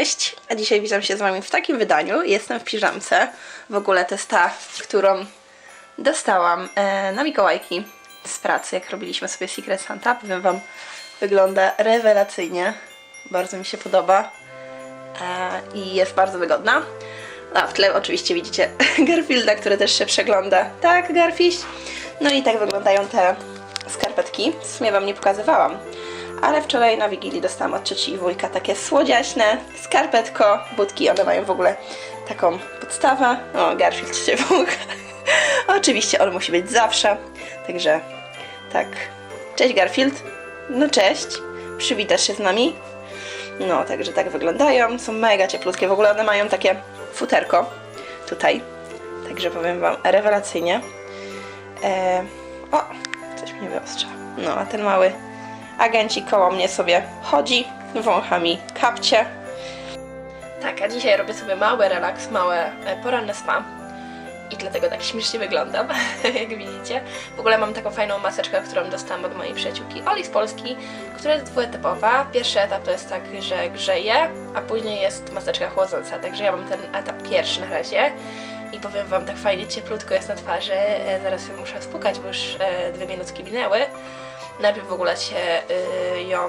Cześć! A dzisiaj witam się z Wami w takim wydaniu. Jestem w piżamce. W ogóle to jest ta, którą dostałam e, na Mikołajki z pracy, jak robiliśmy sobie Secret Santa. Powiem Wam, wygląda rewelacyjnie. Bardzo mi się podoba e, i jest bardzo wygodna. A w tle oczywiście widzicie Garfielda, który też się przegląda. Tak, Garfiś? No i tak wyglądają te skarpetki. W sumie Wam nie pokazywałam. Ale wczoraj na Wigilii dostałam od cioci i wujka takie słodziaśne skarpetko, budki. One mają w ogóle taką podstawę. O, Garfield się wącha. Oczywiście on musi być zawsze. Także tak. Cześć Garfield. No cześć. Przywitasz się z nami? No, także tak wyglądają. Są mega cieplutkie. W ogóle one mają takie futerko tutaj. Także powiem Wam rewelacyjnie. E, o, coś mnie wyostrza. No, a ten mały agencik koło mnie sobie chodzi, wącha mi kapcie. Tak, a dzisiaj robię sobie mały relaks, małe e, poranne spa. I dlatego tak śmiesznie wyglądam, jak widzicie. W ogóle mam taką fajną maseczkę, którą dostałam od mojej przyjaciółki Oli z Polski, która jest dwuetapowa. Pierwszy etap to jest tak, że grzeje, a później jest maseczka chłodząca. Także ja mam ten etap pierwszy na razie. I powiem Wam, tak fajnie cieplutko jest na twarzy. E, Zaraz ją muszę spukać, bo już e, dwie minutki minęły. Najpierw w ogóle się y, ją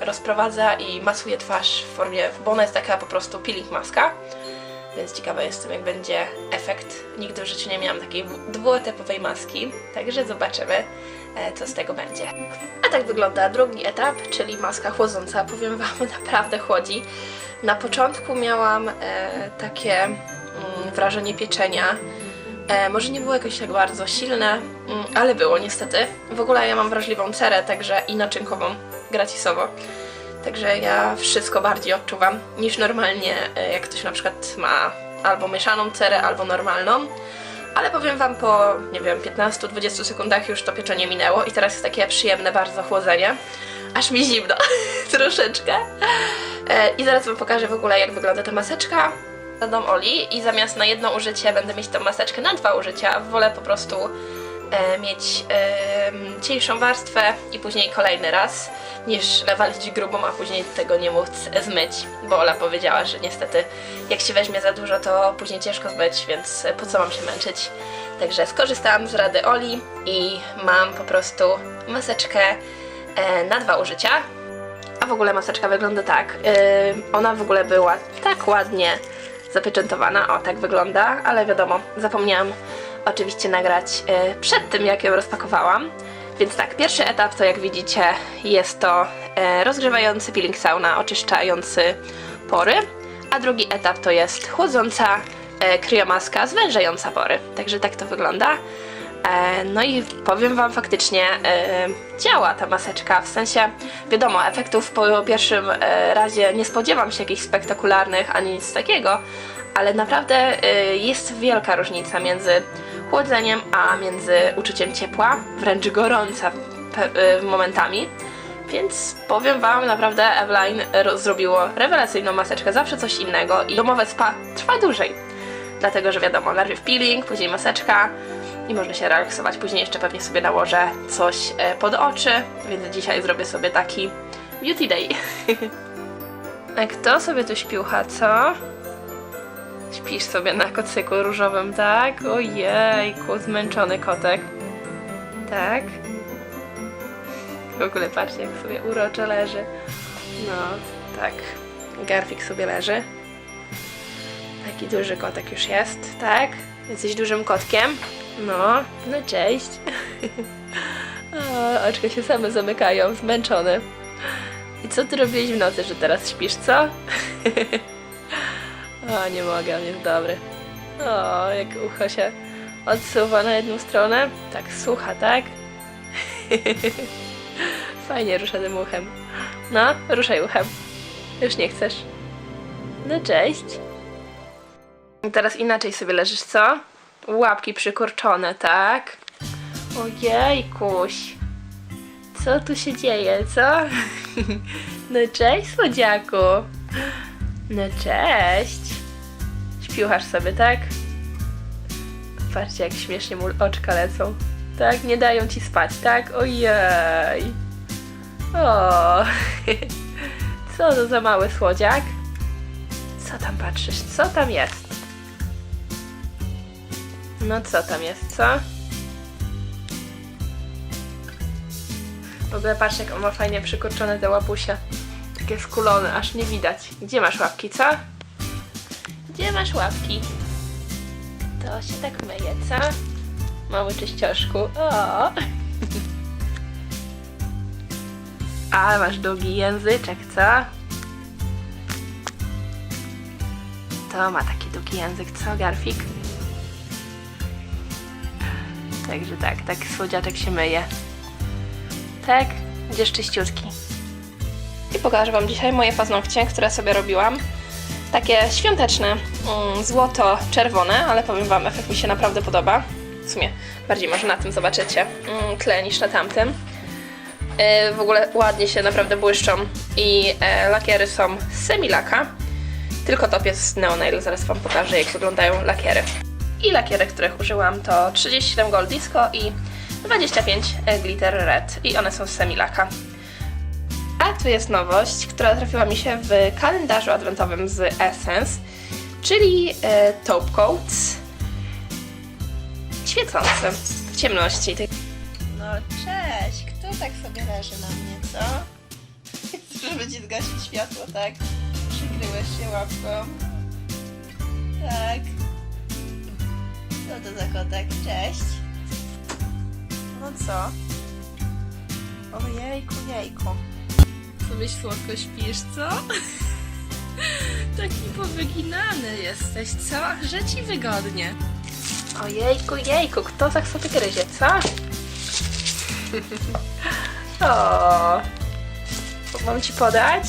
rozprowadza i masuje twarz w formie, bo ona jest taka po prostu peeling maska. Więc ciekawa jestem, jak będzie efekt. Nigdy w życiu nie miałam takiej dwuetapowej maski, także zobaczymy, e, co z tego będzie. A tak wygląda drugi etap, czyli maska chłodząca. Powiem Wam, naprawdę chłodzi. Na początku miałam e, takie mm, wrażenie pieczenia. E, może nie było jakoś tak bardzo silne, mm, ale było niestety. W ogóle ja mam wrażliwą cerę, także i naczynkową, gratisowo. Także ja wszystko bardziej odczuwam niż normalnie, e, jak ktoś na przykład ma albo mieszaną cerę, albo normalną. Ale powiem Wam, po, nie wiem, 15-20 sekundach już to pieczenie minęło i teraz jest takie przyjemne bardzo chłodzenie. Aż mi zimno, troszeczkę. E, I zaraz Wam pokażę w ogóle, jak wygląda ta maseczka. Dodam Oli i zamiast na jedno użycie będę mieć tą maseczkę na dwa użycia. Wolę po prostu e, mieć e, cieńszą warstwę i później kolejny raz, niż nawalić grubą, a później tego nie móc zmyć, bo Ola powiedziała, że niestety jak się weźmie za dużo, to później ciężko zmyć, więc po co mam się męczyć. Także skorzystałam z rady Oli i mam po prostu maseczkę e, na dwa użycia. A w ogóle maseczka wygląda tak. Yy, ona w ogóle była tak ładnie zapieczętowana. O, tak wygląda, ale wiadomo, zapomniałam oczywiście nagrać yy, przed tym, jak ją rozpakowałam. Więc tak, pierwszy etap to jak widzicie jest to e, rozgrzewający peeling sauna, oczyszczający pory, a drugi etap to jest chłodząca e, kryomaska zwężająca pory. Także tak to wygląda. E, No i powiem Wam faktycznie e, działa ta maseczka, w sensie wiadomo, efektów po pierwszym e, razie nie spodziewam się jakichś spektakularnych ani nic takiego, ale naprawdę jest wielka różnica między chłodzeniem, a między uczuciem ciepła, wręcz gorąca momentami. Więc powiem Wam, naprawdę Eveline ro- zrobiło rewelacyjną maseczkę, zawsze coś innego i domowe spa trwa dłużej. Dlatego, że wiadomo, najpierw peeling, później maseczka i można się relaksować. Później jeszcze pewnie sobie nałożę coś e, pod oczy, więc dzisiaj zrobię sobie taki beauty day. A kto sobie tu śpiucha, co? Śpisz sobie na kocyku różowym, tak? Ojejku, zmęczony kotek. Tak? W ogóle patrzcie, jak sobie uroczo leży. No, tak. Garfik sobie leży. Taki duży kotek już jest, tak? Jesteś dużym kotkiem? No, no cześć. oczka się same zamykają, zmęczony. I co ty robiłeś w nocy, że teraz śpisz, co? o, nie mogę, on jest dobry. O, jak ucho się odsuwa na jedną stronę. Tak słucha, tak? Fajnie rusza tym uchem. No, ruszaj uchem. Już nie chcesz. No cześć. Teraz inaczej sobie leżysz, co? Łapki przykurczone, tak? Ojejkuś. Co tu się dzieje, co? No cześć, słodziaku. No cześć. Śpiuchasz sobie, tak? Patrzcie, jak śmiesznie mu oczka lecą. Tak, nie dają ci spać, tak? Ojej. O, co to za mały słodziak? Co tam patrzysz? Co tam jest? No co tam jest, co? W ogóle patrz jak on ma fajnie przykurczone te łapusie. Takie skulone, aż nie widać. Gdzie masz łapki, co? Gdzie masz łapki? To się tak myje, co? Mały czyścioszku. O! A, masz długi języczek, co? To ma taki długi język, co, Garfik? Także tak, tak słodziaczek się myje. Tak, będziesz czyściutki. I pokażę Wam dzisiaj moje paznokcie, które sobie robiłam. Takie świąteczne, mm, złoto-czerwone, ale powiem Wam, efekt mi się naprawdę podoba. W sumie bardziej może na tym zobaczycie mm, tle niż na tamtym. E, w ogóle ładnie się naprawdę błyszczą i e, lakiery są semilaka. Tylko top jest z Neonail, zaraz Wam pokażę jak wyglądają lakiery. I lakiery, których użyłam to 37 Gold Disco i 25 Glitter Red i one są z semilaka. A tu jest nowość, która trafiła mi się w kalendarzu adwentowym z Essence, czyli e, Taupe Coats świecący w ciemności. No cześć, kto tak sobie leży na mnie, co? Żeby ci zgasić światło, tak? Przykryłeś się łapką. Tak. Co to za kotek? Cześć. No co? Ojejku, jejku. Sobie słodko śpisz, co? Taki powyginany jesteś, co? Że ci wygodnie. Ojejku, jejku, kto tak sobie gryzie, co? o, mam ci podać?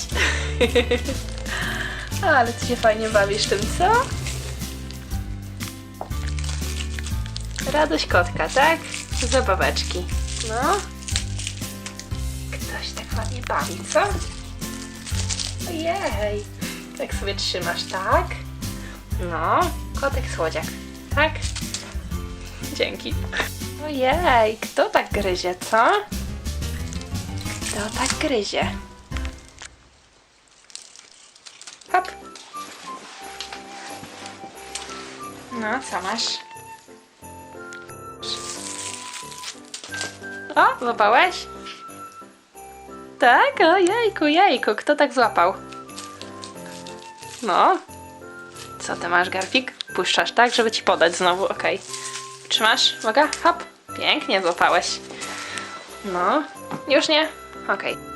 Ale ty się fajnie bawisz tym, co? Radość kotka, tak? Zabaweczki. No. Ktoś tak ładnie bawi, co? Ojej. Tak sobie trzymasz, tak? No. Kotek słodziak, tak? Dzięki. Ojej, kto tak gryzie, co? Kto tak gryzie? Hop. No, co masz? O, złapałeś? Tak? O jejku, jejku, kto tak złapał? No. Co ty masz, Garfik? Puszczasz tak, żeby ci podać znowu, okej. Trzymasz? Uwaga, hop. Pięknie złapałeś. No. Już nie? Okej.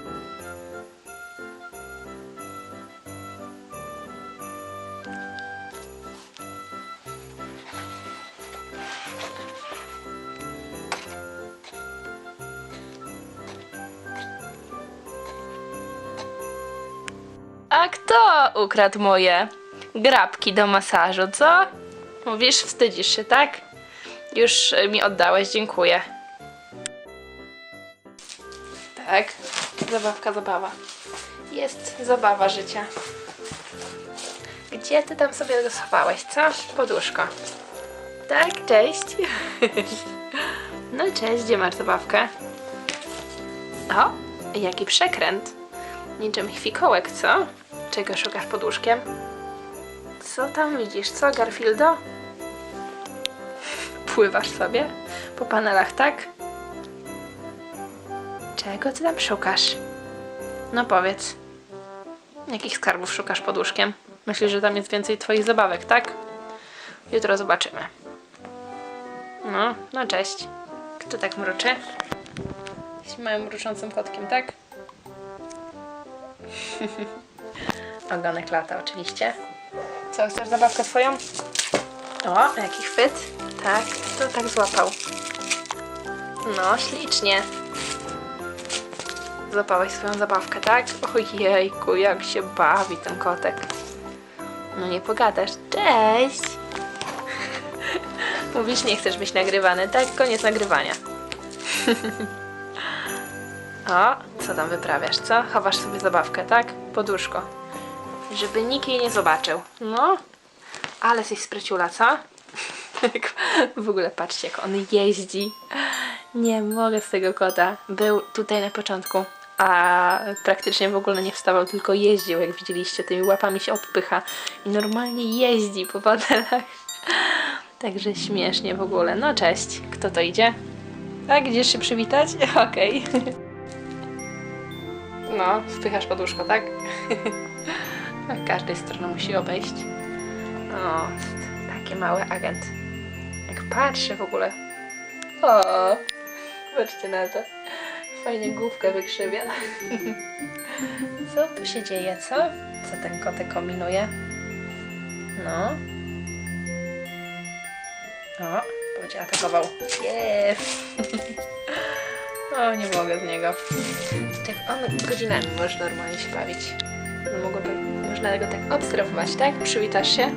Kto ukradł moje grabki do masażu, co? Mówisz, wstydzisz się, tak? Już mi oddałeś, dziękuję. Tak, zabawka, zabawa. Jest zabawa życia. Gdzie ty tam sobie go schowałeś, co? Poduszko. Tak, cześć. No cześć, gdzie masz zabawkę? O, jaki przekręt. Niczym chwikołek, co? Czego szukasz pod łóżkiem? Co tam widzisz, co, Garfieldo? Pływasz sobie po panelach, tak? Czego ty tam szukasz? No powiedz. Jakich skarbów szukasz pod łóżkiem? Myślisz, że tam jest więcej twoich zabawek, tak? Jutro zobaczymy. No, no cześć. Kto tak mruczy? Jesteś małym mruczącym kotkiem, tak? Ogonek lata oczywiście. Co, chcesz zabawkę twoją? O, jaki chwyt. Tak, to tak złapał. No, ślicznie. Złapałeś swoją zabawkę, tak? Ojejku, jak się bawi ten kotek. No nie pogadasz. Cześć! Mówisz, nie chcesz być nagrywany, tak? Koniec nagrywania. O, co tam wyprawiasz, co? Chowasz sobie zabawkę, tak? Poduszko. Żeby nikt jej nie zobaczył. No, ale jesteś spryciula, co? w ogóle patrzcie, jak on jeździ. Nie mogę z tego kota. Był tutaj na początku. a praktycznie w ogóle nie wstawał, tylko jeździł, jak widzieliście, tymi łapami się odpycha i normalnie jeździ po panelach. Także śmiesznie w ogóle. No cześć, kto to idzie? Tak, idziesz się przywitać? Okej. No, wpychasz pod łóżko, tak? Z każdej strony musi obejść. O, taki mały agent. Jak patrzy w ogóle. O, patrzcie na to. Fajnie główkę wykrzywia. Co tu się dzieje, co? Co ten kotek kombinuje? No. O, będzie atakował. Jest! O, nie mogę z niego. Tak, on godzinami może normalnie się bawić. Mogłoby, można go tak obserwować, tak? Przywitasz się?